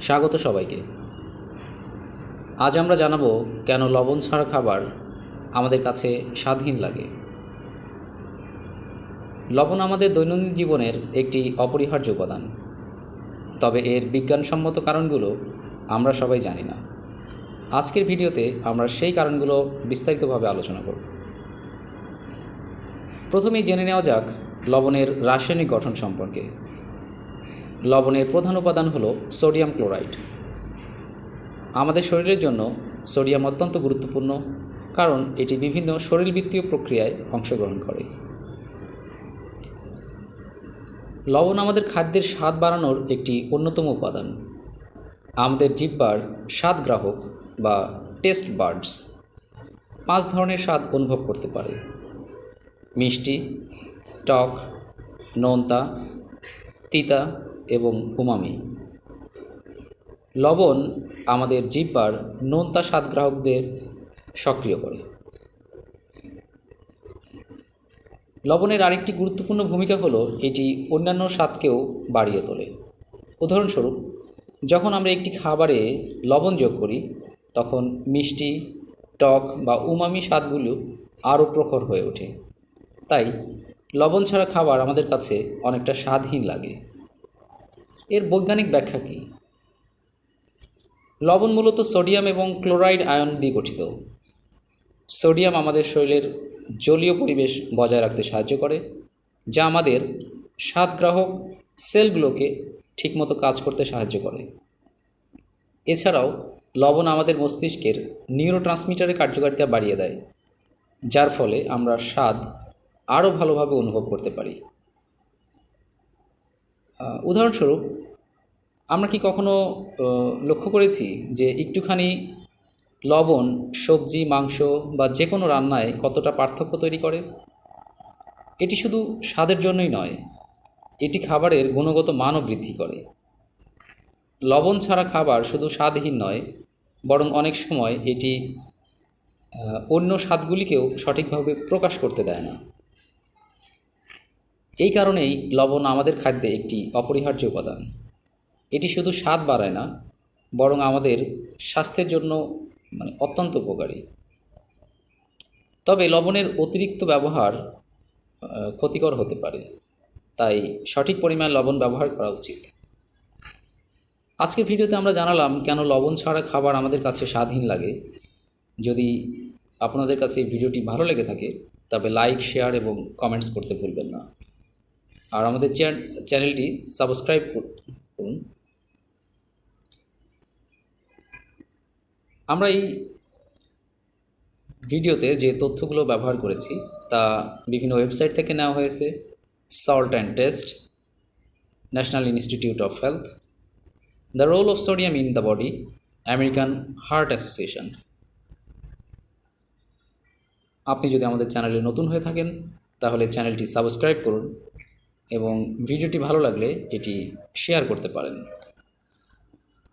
স্বাগত সবাইকে। আজ আমরা জানাব কেন লবণ ছাড়া খাবার আমাদের কাছে স্বাদহীন লাগে। লবণ আমাদের দৈনন্দিন জীবনের একটি অপরিহার্য উপাদান। তবে এর বিজ্ঞানসম্মত কারণগুলো আমরা সবাই জানি না। আজকের ভিডিওতে আমরা সেই কারণগুলো বিস্তারিতভাবে আলোচনা করব। প্রথমেই জেনে নেওয়া যাক লবণের রাসায়নিক গঠন সম্পর্কে। লবণের প্রধান উপাদান হলো সোডিয়াম ক্লোরাইড। আমাদের শরীরের জন্য সোডিয়াম অত্যন্ত গুরুত্বপূর্ণ, কারণ এটি বিভিন্ন শরীরবৃত্তীয় প্রক্রিয়ায় অংশগ্রহণ করে। লবণ আমাদের খাদ্যের স্বাদ বাড়ানোর একটি অন্যতম উপাদান। আমাদের জিব্বার স্বাদ গ্রাহক বা টেস্ট বার্ডস পাঁচ ধরনের স্বাদ অনুভব করতে পারে। মিষ্টি, টক, নোনতা, তিতা এবং উমামি। লবণ আমাদের জিব্বার নোনতা স্বাদ গ্রাহকদের সক্রিয় করে। লবণের আরেকটি গুরুত্বপূর্ণ ভূমিকা হলো এটি অন্যান্য স্বাদকেও বাড়িয়ে তোলে। উদাহরণস্বরূপ, যখন আমরা একটি খাবারে লবণ যোগ করি, তখন মিষ্টি, টক বা উমামি স্বাদগুলো আরও প্রখর হয়ে ওঠে। তাই লবণ ছাড়া খাবার আমাদের কাছে অনেকটা স্বাদহীন লাগে। এর বৈজ্ঞানিক ব্যাখ্যা কী? লবণ মূলত সোডিয়াম এবং ক্লোরাইড আয়ন দিয়ে গঠিত। সোডিয়াম আমাদের শরীরের জলীয় পরিবেশ বজায় রাখতে সাহায্য করে, যা আমাদের স্বাদগ্রাহক সেলগুলোকে ঠিকমতো কাজ করতে সাহায্য করে। এছাড়াও, লবণ আমাদের মস্তিষ্কের নিউরো ট্রান্সমিটারের কার্যকারিতা বাড়িয়ে দেয়, যার ফলে আমরা স্বাদ আরও ভালোভাবে অনুভব করতে পারি। উদাহরণস্বরূপ, আমরা কি কখনো লক্ষ্য করেছি যে একটুখানি লবণ, সবজি, মাংস বা যে কোনো রান্নায় কতটা পার্থক্য তৈরি করে? এটি শুধু স্বাদের জন্যই নয়, এটি খাবারের গুণগত মানও বৃদ্ধি করে। লবণ ছাড়া খাবার শুধু স্বাদহীন নয়, বরং অনেক সময় এটি অন্য স্বাদগুলিকেও সঠিকভাবে প্রকাশ করতে দেয় না। এই কারণেই লবণ আমাদের খাদ্যে একটি অপরিহার্য উপাদান। এটি শুধু স্বাদ বাড়ায় না, বরং আমাদের স্বাস্থ্যের জন্য মানে অত্যন্ত উপকারী। তবে লবণের অতিরিক্ত ব্যবহার ক্ষতিকর হতে পারে। তাই সঠিক পরিমাণ লবণ ব্যবহার করা উচিত। আজকের ভিডিওতে আমরা জানালাম কেন লবণ ছাড়া খাবার আমাদের কাছে স্বাদহীন লাগে। যদি আপনাদের কাছে এই ভিডিওটি ভালো লেগে থাকে, তবে লাইক, শেয়ার এবং কমেন্টস করতে ভুলবেন না। আর আমাদের চ্যান- চ্যানেলটি সাবস্ক্রাইব কর- করুন। আমরা এই ভিডিওতে যে তথ্যগুলো ব্যবহার করেছি, তা বিভিন্ন ওয়েবসাইট থেকে নেওয়া হয়েছে। Salt and taste National Institute of Health the role of sodium in the body American Heart Association আপনি যদি আমাদের চ্যানেলে নতুন হয়ে থাকেন, তাহলে চ্যানেলটি সাবস্ক্রাইব করুন। এবং ভিডিওটি ভালো লাগলে এটি শেয়ার করতে পারেন।